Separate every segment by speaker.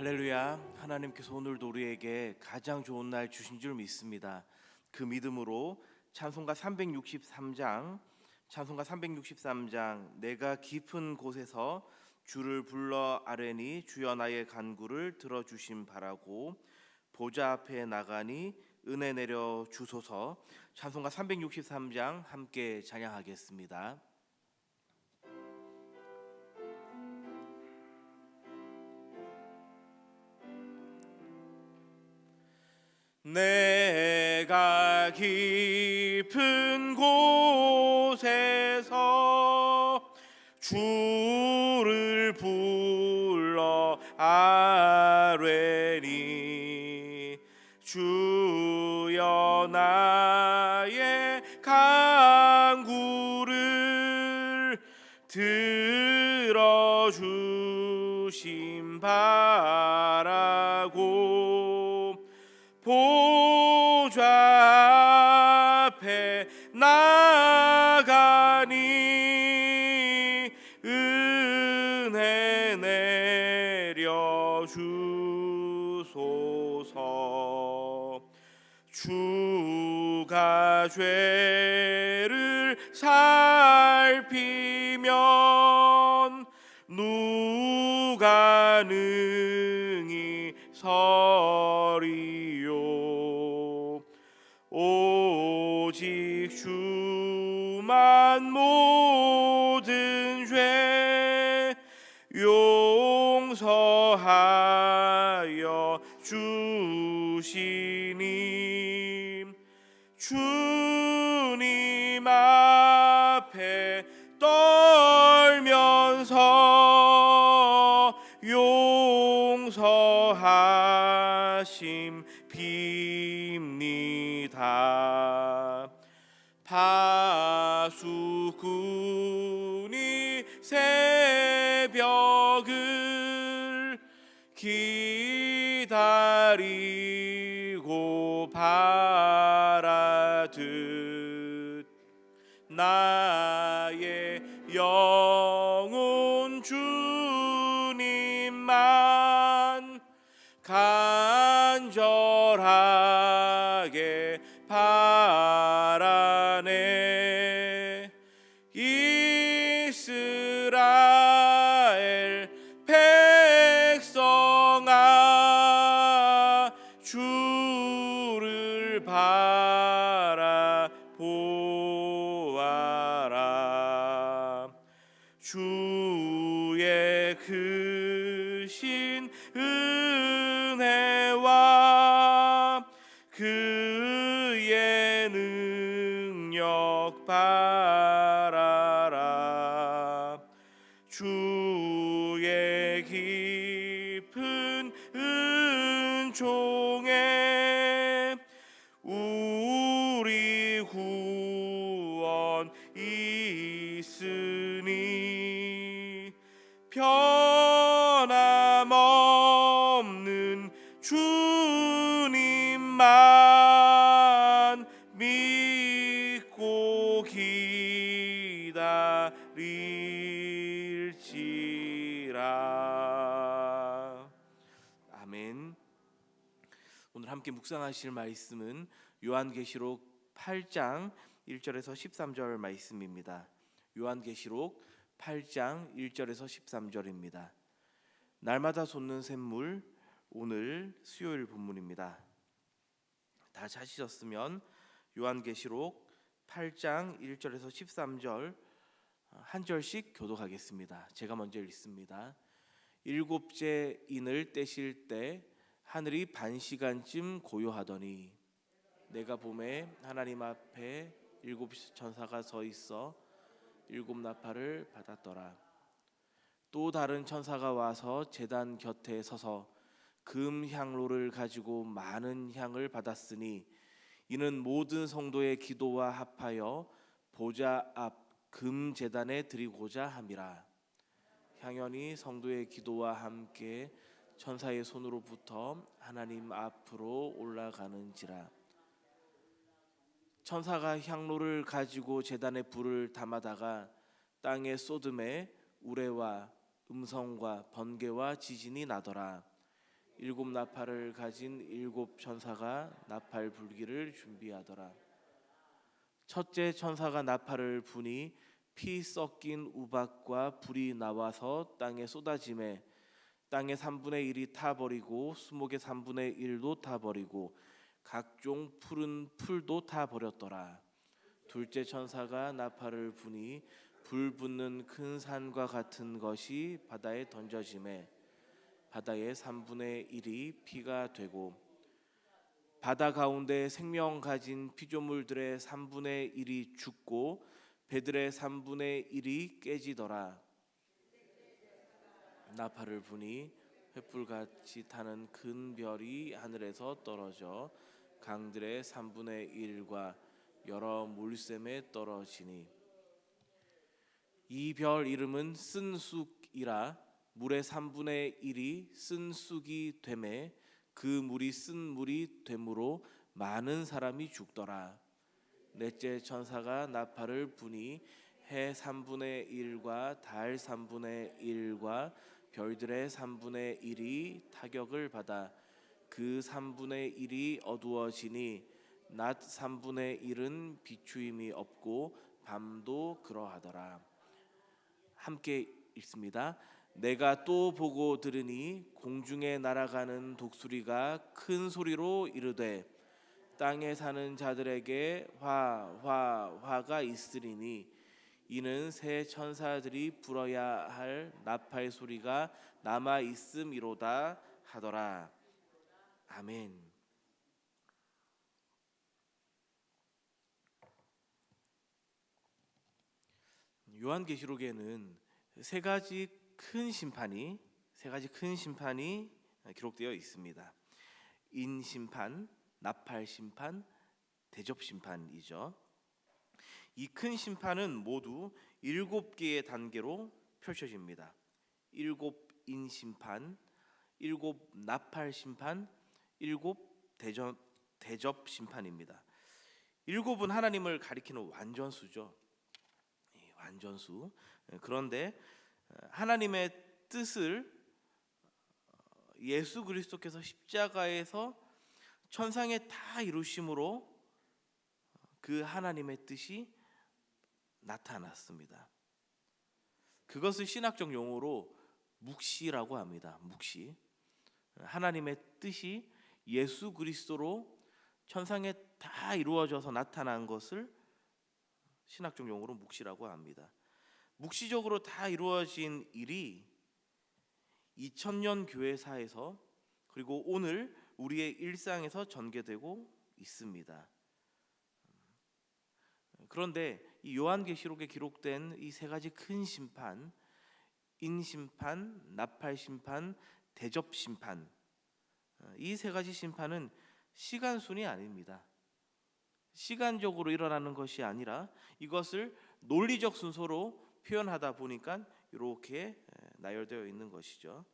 Speaker 1: 할렐루야. 하나님께서 오늘도 우리에게 가장 좋은 날 주신 줄 믿습니다. 그 믿음으로 찬송가 363장 찬송가 363장 내가 깊은 곳에서 주를 불러 아뢰니 주여 나의 간구를 들어 주심 바라고 보좌 앞에 나가니 은혜 내려 주소서 찬송가 363장 함께 찬양하겠습니다. 내가 깊은 곳에서 주를 불러 아뢰니 주여 나의 간구를 들어주심 바 살피면 누가 능히 서리요? 오직 주만 모든 죄 용서하여 주시 새벽을 기다리 크신 오늘 함께 묵상하실 말씀은 요한계시록 8장 1절에서 13절 말씀입니다. 요한계시록 8장 1절에서 13절입니다. 날마다 솟는 샘물 오늘 수요일 본문입니다. 다 찾으셨으면 요한계시록 8장 1절에서 13절 한 절씩 교독하겠습니다. 제가 먼저 읽습니다. 일곱째 인을 떼실 때 하늘이 반 시간쯤 고요하더니 내가 봄에 하나님 앞에 일곱 천사가 서 있어 일곱 나팔을 받았더라. 또 다른 천사가 와서 제단 곁에 서서 금 향로를 가지고 많은 향을 받았으니 이는 모든 성도의 기도와 합하여 보좌 앞 금 제단에 드리고자 함이라. 향연이 성도의 기도와 함께 천사의 손으로부터 하나님 앞으로 올라가는지라 천사가 향로를 가지고 제단에 불을 담아다가 땅에 쏟음에 우레와 음성과 번개와 지진이 나더라 일곱 나팔을 가진 일곱 천사가 나팔 불기를 준비하더라. 첫째 천사가 나팔을 부니 피 섞인 우박과 불이 나와서 땅에 쏟아짐에 땅의 3분의 1이 타버리고 수목의 3분의 1도 타버리고 각종 푸른 풀도 타버렸더라. 둘째 천사가 나팔을 부니 불 붙는 큰 산과 같은 것이 바다에 던져짐에 바다의 3분의 1이 피가 되고 바다 가운데 생명 가진 피조물들의 3분의 1이 죽고 배들의 3분의 1이 깨지더라. 나팔을 부니 횃불같이 타는 큰 별이 하늘에서 떨어져 강들의 3분의 1과 여러 물샘에 떨어지니 이 별 이름은 쓴쑥이라 물의 3분의 1이 쓴쑥이 되매 그 물이 쓴 물이 되므로 많은 사람이 죽더라. 넷째 천사가 나팔을 부니 해 3분의 1과 달 3분의 1과 별들의 3분의 1이 타격을 받아 그 3분의 1이 어두워지니 낮 3분의 1은 비추임이 없고 밤도 그러하더라. 함께 읽습니다. 내가 또 보고 들으니 공중에 날아가는 독수리가 큰 소리로 이르되 땅에 사는 자들에게 화 화 화가 있으리니 이는 새 천사들이 불어야 할 나팔 소리가 남아 있음이로다 하더라. 아멘. 요한계시록에는 세 가지 큰 심판이 세 가지 큰 심판이 기록되어 있습니다. 인 심판, 나팔 심판, 대접 심판이죠. 이 큰 심판은 모두 일곱 개의 단계로 펼쳐집니다. 일곱 인 심판, 일곱 나팔 심판, 일곱 대접 대접 심판입니다. 일곱은 하나님을 가리키는 완전수죠. 이 완전수. 그런데 하나님의 뜻을 예수 그리스도께서 십자가에서 천상에 다 이루심으로 그 하나님의 뜻이 나타났습니다. 그것을 신학적 용어로 묵시라고 합니다. 묵시. 하나님의 뜻이 예수 그리스도로 천상에 다 이루어져서 나타난 것을 신학적 용어로 묵시라고 합니다. 묵시적으로 다 이루어진 일이 2000년 교회사에서 그리고 오늘 우리의 일상에서 전개되고 있습니다. 그런데 이 요한계시록에 기록된 이 세 가지 큰 심판, 인심판, 나팔심판, 대접심판 이 세 가지 심판은 시간 순이 아닙니다. 시간적으로 일어나는 것이 아니라 이것을 논리적 순서로 표현하다 보니까 이렇게 나열되어 있는 것이죠.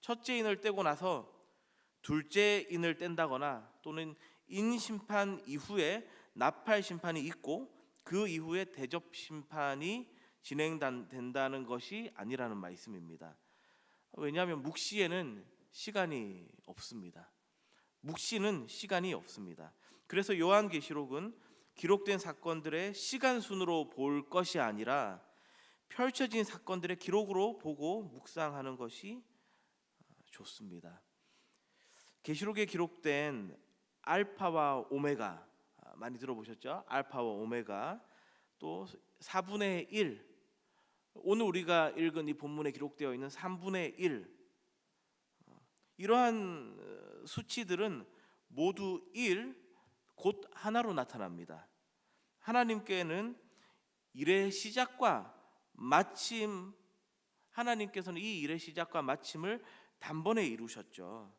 Speaker 1: 첫째 인을 떼고 나서 둘째 인을 뗀다거나 또는 인 심판 이후에 나팔 심판이 있고 그 이후에 대접 심판이 진행된다는 것이 아니라는 말씀입니다. 왜냐하면 묵시에는 시간이 없습니다. 묵시는 시간이 없습니다. 그래서 요한계시록은 기록된 사건들의 시간 순으로 볼 것이 아니라 펼쳐진 사건들의 기록으로 보고 묵상하는 것이 좋습니다. 계시록에 기록된 알파와 오메가 많이 들어보셨죠? 알파와 오메가 또 4분의 1 오늘 우리가 읽은 이 본문에 기록되어 있는 3분의 1 이러한 수치들은 모두 1, 곧 하나로 나타납니다. 하나님께는 일의 시작과 마침 하나님께서는 이 일의 시작과 마침을 단번에 이루셨죠.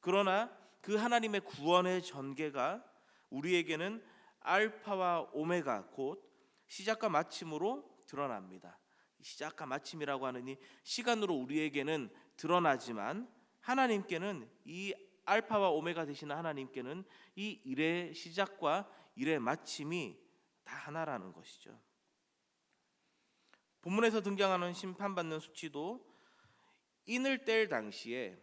Speaker 1: 그러나 그 하나님의 구원의 전개가 우리에게는 알파와 오메가 곧 시작과 마침으로 드러납니다. 시작과 마침이라고 이 시간으로 우리에게는 드러나지만 하나님께는 이 알파와 오메가 되시는 하나님께는 이 일의 시작과 일의 마침이 다 하나라는 것이죠. 본문에서 등장하는 심판받는 수치도 인을 뗄 당시에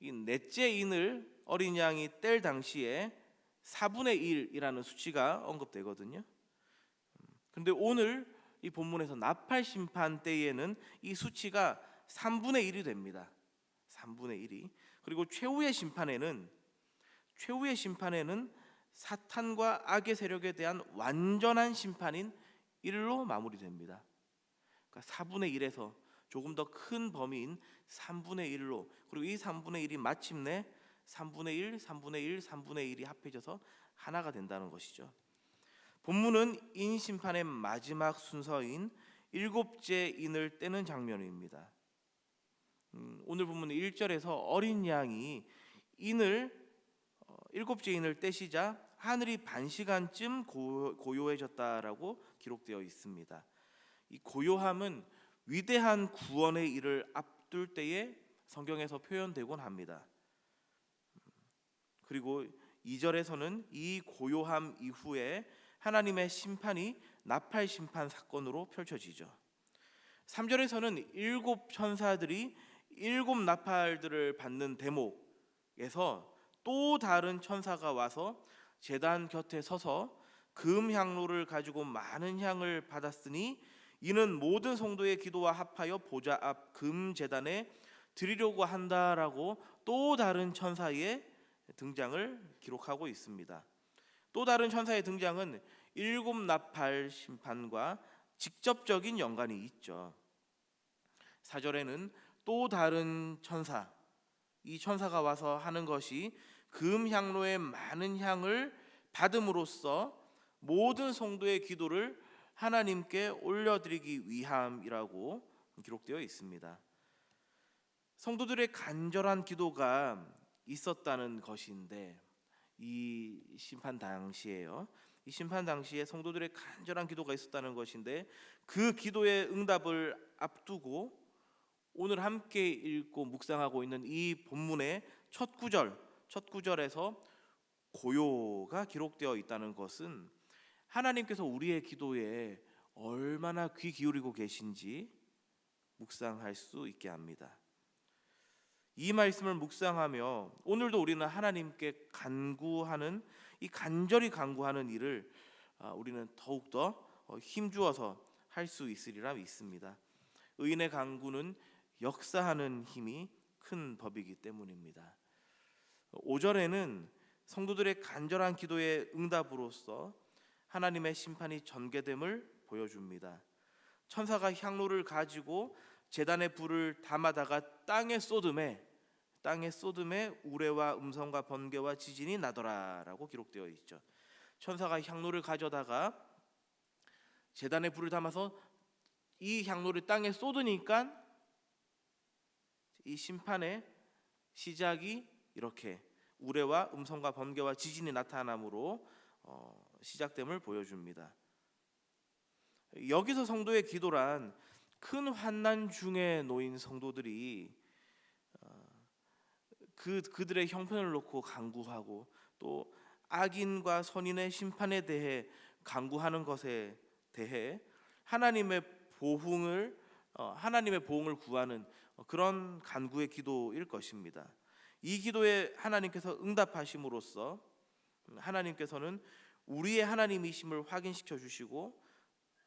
Speaker 1: 이 넷째 인을 어린 양이 뗄 당시에 4분의 1이라는 수치가 언급되거든요. 근데 오늘 이 본문에서 나팔 심판 때에는 이 수치가 3분의 1이 됩니다. 3분의 1이. 그리고 최후의 심판에는 최후의 심판에는 사탄과 악의 세력에 대한 완전한 심판인 1로 마무리됩니다. 그러니까 4분의 1에서 조금 더 큰 범위인 3분의 1로 그리고 이 3분의 1이 마침내 3분의 1, 3분의 1, 3분의 1이 합해져서 하나가 된다는 것이죠. 본문은 인 심판의 마지막 순서인 일곱째 인을 떼는 장면입니다. 음, 오늘 본문 1절에서 어린 양이 인을 어, 일곱째 인을 떼시자 하늘이 반 시간쯤 고, 고요해졌다라고 기록되어 있습니다. 이 고요함은 위대한 구원의 일을 앞둘 때에 성경에서 표현되곤 합니다. 그리고 2절에서는 이 고요함 이후에 하나님의 심판이 나팔 심판 사건으로 펼쳐지죠. 3절에서는 일곱 천사들이 일곱 나팔들을 받는 대목에서 또 다른 천사가 와서 제단 곁에 서서 금 향로를 가지고 많은 향을 받았으니 이는 모든 성도의 기도와 합하여 보좌 앞 금 제단에 드리려고 한다라고 또 다른 천사의 등장을 기록하고 있습니다. 또 다른 천사의 등장은 일곱 나팔 심판과 직접적인 연관이 있죠. 사절에는 또 다른 천사, 이 천사가 와서 하는 것이 금 향로의 많은 향을 받음으로써 모든 성도의 기도를 하나님께 올려드리기 위함이라고 기록되어 있습니다. 성도들의 간절한 기도가 있었다는 것인데 이 심판 당시에요. 이 심판 당시에 성도들의 간절한 기도가 있었다는 것인데 그 기도의 응답을 앞두고 오늘 함께 읽고 묵상하고 있는 이 본문의 첫 구절, 첫 구절에서 고요가 기록되어 있다는 것은 하나님께서 우리의 기도에 얼마나 귀 기울이고 계신지 묵상할 수 있게 합니다. 이 말씀을 묵상하며 오늘도 우리는 하나님께 간구하는 이 간절히 간구하는 일을 아, 우리는 더욱 더 어, 힘주어서 할 수 있으리라 믿습니다. 의인의 간구는 역사하는 힘이 큰 법이기 때문입니다. 5절에는 성도들의 간절한 기도의 응답으로서 하나님의 심판이 전개됨을 보여줍니다. 천사가 향로를 가지고 제단의 불을 담아다가 땅에 쏟음에 땅에 쏟음에 우레와 음성과 번개와 지진이 나더라라고 기록되어 있죠. 천사가 향로를 가져다가 제단의 불을 담아서 이 향로를 땅에 쏟으니까 이 심판의 시작이 이렇게 우레와 음성과 번개와 지진이 나타남으로 어, 시작됨을 보여줍니다. 여기서 성도의 기도란 큰 환난 중에 놓인 성도들이 어, 그 그들의 형편을 놓고 간구하고 또 악인과 선인의 심판에 대해 간구하는 것에 대해 하나님의 보응을 어, 하나님의 보응을 구하는 그런 간구의 기도일 것입니다. 이 기도에 하나님께서 응답하심으로써 하나님께서는 우리의 하나님이심을 확인시켜 주시고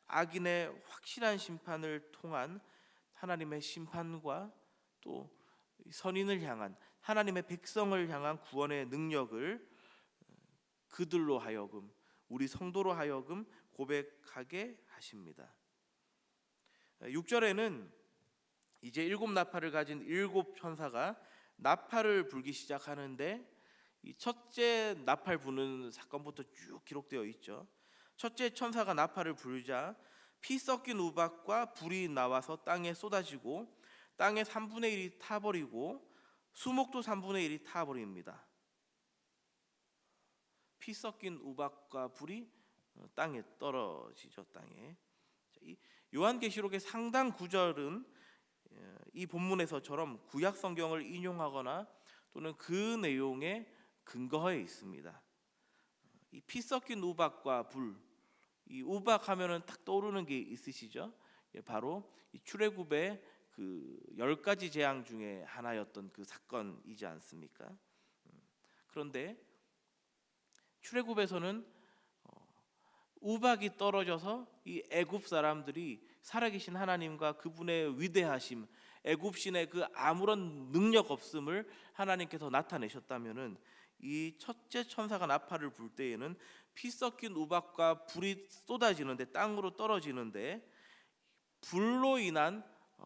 Speaker 1: 악인의 확실한 심판을 통한 하나님의 심판과 또 선인을 향한 하나님의 백성을 향한 구원의 능력을 그들로 하여금 우리 성도로 하여금 고백하게 하십니다. 6절에는 이제 일곱 나팔을 가진 일곱 천사가 나팔을 불기 시작하는데 이 첫째 나팔 부는 사건부터 쭉 기록되어 있죠. 첫째 천사가 나팔을 불자 피 섞인 우박과 불이 나와서 땅에 쏟아지고 땅의 3분의 1이 타버리고 수목도 3분의 1이 타버립니다. 피 섞인 우박과 불이 어, 땅에 떨어지죠 땅에. 요한계시록의 상당 구절은 어, 이 본문에서처럼 구약 성경을 인용하거나 또는 그 내용에 근거해 있습니다. 이 피 섞인 우박과 불, 이 우박하면은 딱 떠오르는 게 있으시죠? 예, 바로 이 출애굽의 그열 가지 재앙 중에 하나였던 그 사건이지 않습니까? 음, 그런데 출애굽에서는 어, 우박이 떨어져서 이 애굽 사람들이 살아계신 하나님과 그분의 위대하심, 애굽 신의 그 아무런 능력 없음을 하나님께서 나타내셨다면은 이 첫째 천사가 나팔을 불 때에는 피 섞인 우박과 불이 쏟아지는데 땅으로 떨어지는데 불로 인한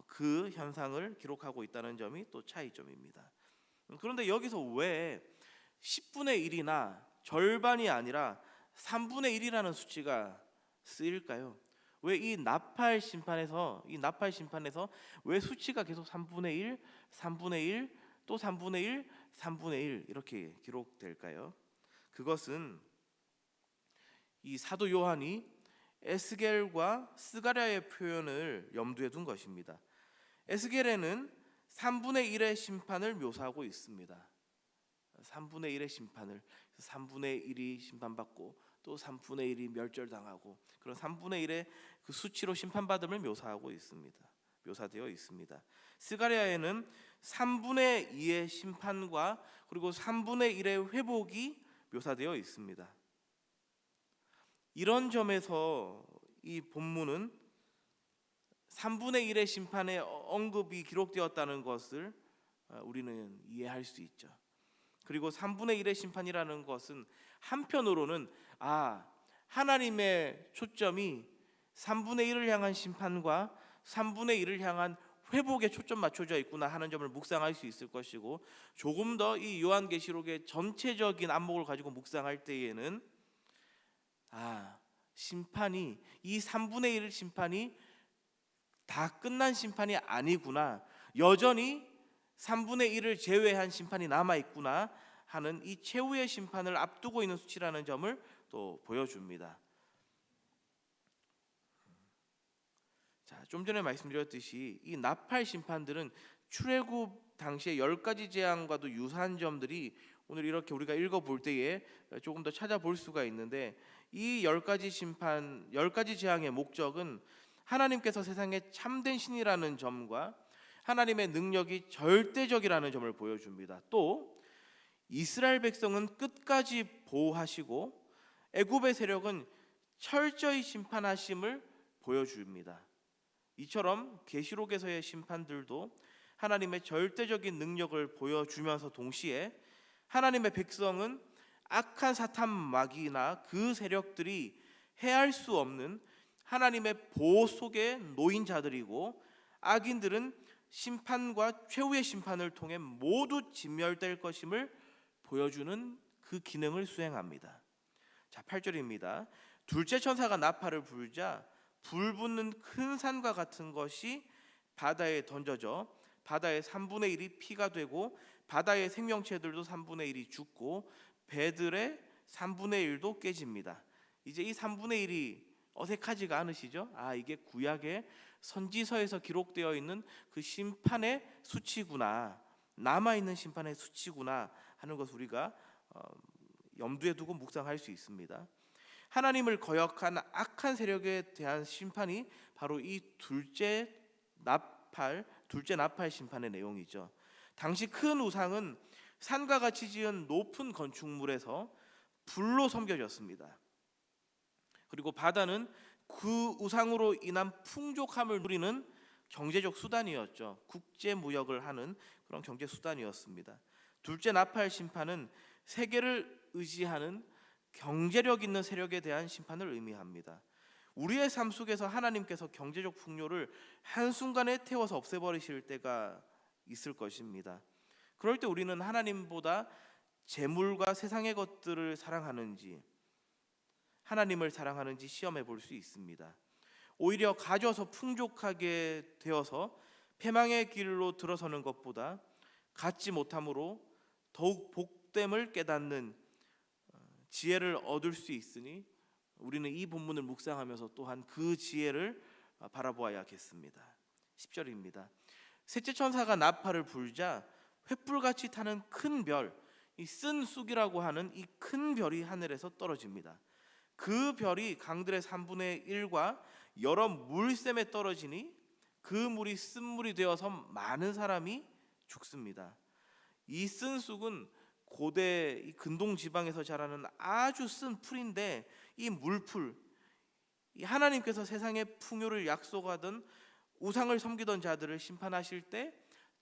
Speaker 1: 그 현상을 기록하고 있다는 점이 또 차이점입니다. 그런데 여기서 왜 10분의 1이나 절반이 아니라 3분의 1이라는 수치가 쓰일까요? 왜 이 나팔 심판에서 이 나팔 심판에서 왜 수치가 계속 3분의 1, 3분의 1, 또 3분의 1, 3분의 1 이렇게 기록될까요? 그것은 이 사도 요한이 에스겔과 스가랴의 표현을 염두에 둔 것입니다. 에스겔에는 3분의 1의 심판을 묘사하고 있습니다. 3분의 1의 심판을 3분의 1이 심판받고 또 3분의 1이 멸절당하고 그런 3분의 1의 그 수치로 심판받음을 묘사하고 있습니다. 묘사되어 있습니다. 스가랴에는 3분의 2의 심판과 그리고 3분의 1의 회복이 묘사되어 있습니다. 이런 점에서 이 본문은 3분의 1의 심판의 언급이 기록되었다는 것을 어, 우리는 이해할 수 있죠. 그리고 3분의 1의 심판이라는 것은 한편으로는 아 하나님의 초점이 3분의 1을 향한 심판과 3분의 1을 향한 회복에 초점 맞춰져 있구나 하는 점을 묵상할 수 있을 것이고 조금 더 이 요한계시록의 전체적인 안목을 가지고 묵상할 때에는 아 심판이 이 3분의 1 심판이 다 끝난 심판이 아니구나 여전히 3분의 1을 제외한 심판이 남아 있구나 하는 이 최후의 심판을 앞두고 있는 수치라는 점을 또 보여줍니다. 자, 좀 전에 말씀드렸듯이 이 나팔 심판들은 출애굽 당시의 열 가지 재앙과도 유사한 점들이 오늘 이렇게 우리가 읽어 볼 때에 조금 더 찾아볼 수가 있는데 이 열 가지 심판, 열 가지 재앙의 목적은 하나님께서 세상에 참된 신이라는 점과 하나님의 능력이 절대적이라는 점을 보여줍니다. 또 이스라엘 백성은 끝까지 보호하시고 애굽의 세력은 철저히 심판하심을 보여줍니다. 이처럼 계시록에서의 심판들도 하나님의 절대적인 능력을 보여주면서 동시에 하나님의 백성은 악한 사탄 마귀나 그 세력들이 해할 수 없는 하나님의 보호 속에 놓인 자들이고 악인들은 심판과 최후의 심판을 통해 모두 진멸될 것임을 보여주는 그 기능을 수행합니다. 자, 8절입니다. 둘째 천사가 나팔을 불자 불 붙는 큰 산과 같은 것이 바다에 던져져 바다의 3분의 1이 피가 되고 바다의 생명체들도 3분의 1이 죽고 배들의 3분의 1도 깨집니다. 이제 이 3분의 1이 어색하지가 않으시죠? 아, 이게 구약의 선지서에서 기록되어 있는 그 심판의 수치구나. 남아 있는 심판의 수치구나 하는 것을 우리가 어, 염두에 두고 묵상할 수 있습니다. 하나님을 거역한 악한 세력에 대한 심판이 바로 이 둘째 나팔, 둘째 나팔 심판의 내용이죠. 당시 큰 우상은 산과 같이 지은 높은 건축물에서 불로 섬겨졌습니다. 그리고 바다는 그 우상으로 인한 풍족함을 누리는 경제적 수단이었죠. 국제 무역을 하는 그런 경제 수단이었습니다. 둘째 나팔 심판은 세계를 의지하는 경제력 있는 세력에 대한 심판을 의미합니다. 우리의 삶 속에서 하나님께서 경제적 풍요를 한순간에 태워서 없애버리실 때가 있을 것입니다. 그럴 때 우리는 하나님보다 재물과 세상의 것들을 사랑하는지 하나님을 사랑하는지 시험해 볼 수 있습니다. 오히려 가져서 풍족하게 되어서 패망의 길로 들어서는 것보다 갖지 못함으로 더욱 복됨을 깨닫는 지혜를 얻을 수 있으니 우리는 이 본문을 묵상하면서 또한 그 지혜를 바라보아야겠습니다. 10절입니다. 셋째 천사가 나팔을 불자 횃불같이 타는 큰 별, 이 쓴 쑥이라고 하는 이 큰 별이 하늘에서 떨어집니다. 그 별이 강들의 3분의 1과 여러 물샘에 떨어지니 그 물이 쓴물이 되어서 많은 사람이 죽습니다. 이 쓴 쑥은 고대 이 근동 지방에서 자라는 아주 쓴 풀인데 이 물풀 이 하나님께서 세상의 풍요를 약속하던 우상을 섬기던 자들을 심판하실 때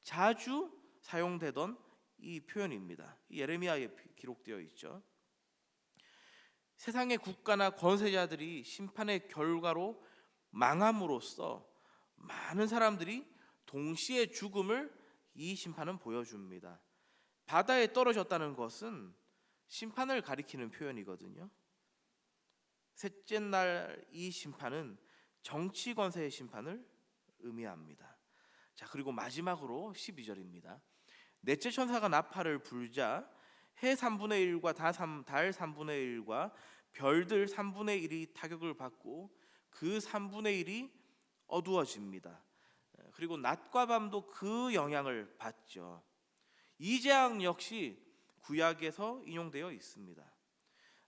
Speaker 1: 자주 사용되던 이 표현입니다. 이 예레미야에 기록되어 있죠. 세상의 국가나 권세자들이 심판의 결과로 망함으로써 많은 사람들이 동시에 죽음을 이 심판은 보여줍니다. 바다에 떨어졌다는 것은 심판을 가리키는 표현이거든요. 셋째 날 이 심판은 정치 권세의 심판을 의미합니다. 자, 그리고 마지막으로 12절입니다. 넷째 천사가 나팔을 불자 해 3분의 1과 달 3분의 1과 별들 3분의 1이 타격을 받고 그 3분의 1이 어두워집니다. 그리고 낮과 밤도 그 영향을 받죠. 이 재앙 역시 구약에서 인용되어 있습니다.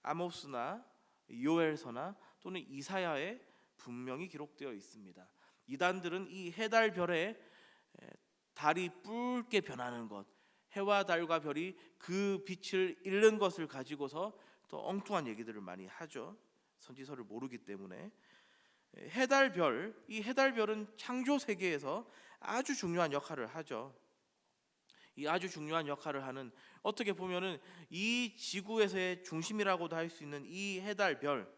Speaker 1: 아모스나 요엘서나 또는 이사야에 분명히 기록되어 있습니다. 이단들은 이 해달 별에 달이 붉게 변하는 것, 해와 달과 별이 그 빛을 잃는 것을 가지고서 또 엉뚱한 얘기들을 많이 하죠. 선지서를 모르기 때문에 해달 별 이 해달 별은 창조 세계에서 아주 중요한 역할을 하죠. 이 아주 중요한 역할을 하는 어떻게 보면은 이 지구에서의 중심이라고도 할 수 있는 이 해달 별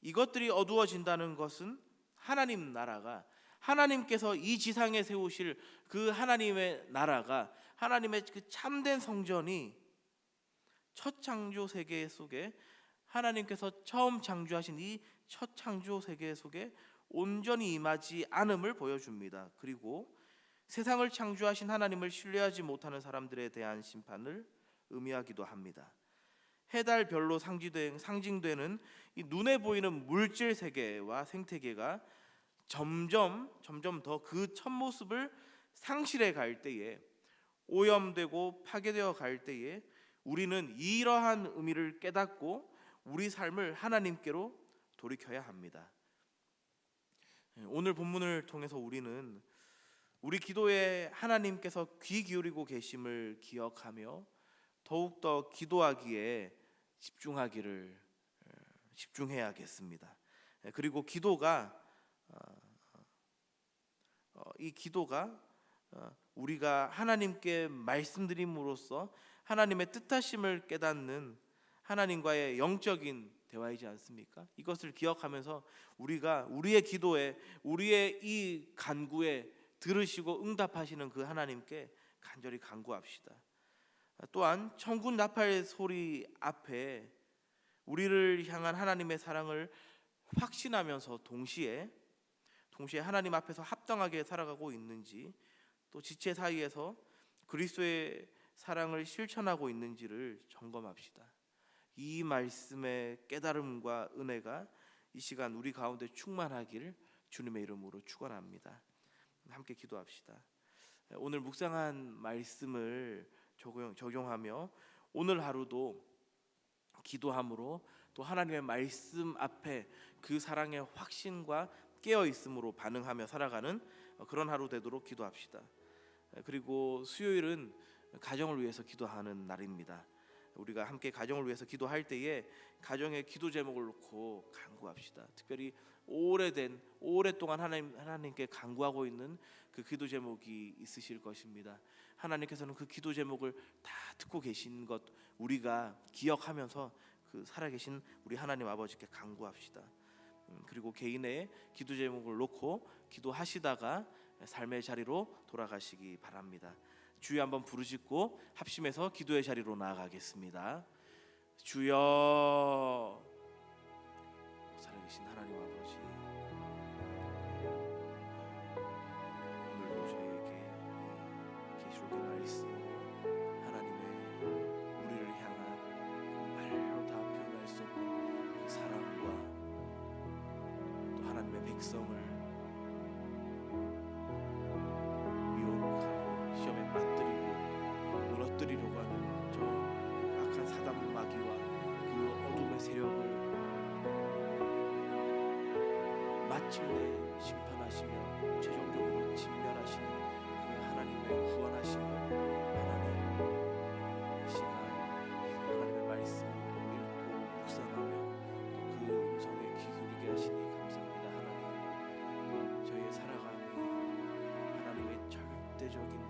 Speaker 1: 이것들이 어두워진다는 것은 하나님 나라가 하나님께서 이 지상에 세우실 그 하나님의 나라가 하나님의 그 참된 성전이 첫 창조 세계 속에 하나님께서 처음 창조하신 이 첫 창조 세계 속에 온전히 임하지 않음을 보여줍니다. 그리고 세상을 창조하신 하나님을 신뢰하지 못하는 사람들에 대한 심판을 의미하기도 합니다. 해달별로 상징되는 이 눈에 보이는 물질 세계와 생태계가 점점 점점 더 그 첫 모습을 상실해 갈 때에 오염되고 파괴되어 갈 때에 우리는 이러한 의미를 깨닫고 우리 삶을 하나님께로 돌이켜야 합니다. 오늘 본문을 통해서 우리는 우리 기도에 하나님께서 귀 기울이고 계심을 기억하며 더욱 더 기도하기에 집중하기를 어, 집중해야겠습니다. 그리고 기도가 어, 어, 이 기도가 우리가 하나님께 말씀드림으로써 하나님의 뜻하심을 깨닫는 하나님과의 영적인 대화이지 않습니까? 이것을 기억하면서 우리가 우리의 기도에 우리의 이 간구에 들으시고 응답하시는 그 하나님께 간절히 간구합시다. 또한 천군 나팔 소리 앞에 우리를 향한 하나님의 사랑을 확신하면서 동시에 동시에 하나님 앞에서 합당하게 살아가고 있는지 또 지체 사이에서 그리스도의 사랑을 실천하고 있는지를 점검합시다. 이 말씀의 깨달음과 은혜가 이 시간 우리 가운데 충만하기를 주님의 이름으로 축원합니다. 함께 기도합시다. 오늘 묵상한 말씀을 적용, 적용하며 오늘 하루도 기도함으로 또 하나님의 말씀 앞에 그 사랑의 확신과 깨어 있음으로 반응하며 살아가는 그런 하루 되도록 기도합시다. 그리고 수요일은 가정을 위해서 기도하는 날입니다. 우리가 함께 가정을 위해서 기도할 때에 가정의 기도 제목을 놓고 간구합시다. 특별히 오래된 오랫동안 하나님 하나님께 간구하고 있는 그 기도 제목이 있으실 것입니다. 하나님께서는 그 기도 제목을 다 듣고 계신 것 우리가 기억하면서 그 살아계신 우리 하나님 아버지께 간구합시다. 음, 그리고 개인의 기도 제목을 놓고 기도하시다가 삶의 자리로 돌아가시기 바랍니다. 주여 한번 부르짖고 합심해서 기도의 자리로 나아가겠습니다. 주여 살아계신 하나님 아버지 오늘도 저희에게 계시록의 말씀으로 하나님의 우리를 향한 말로 다 표현할 수 없는 그 사랑과 또 하나님의 백성을 침례 심판하시며 최종적으로 진멸하시는 그 하나님의 구원하심 하나님 이 시간 하나님의 말씀을 읽고 묵상하며 또 그 음성에 귀 기울이게 하시니 감사합니다 하나님. 저희의 살아감이 하나님의 절대적인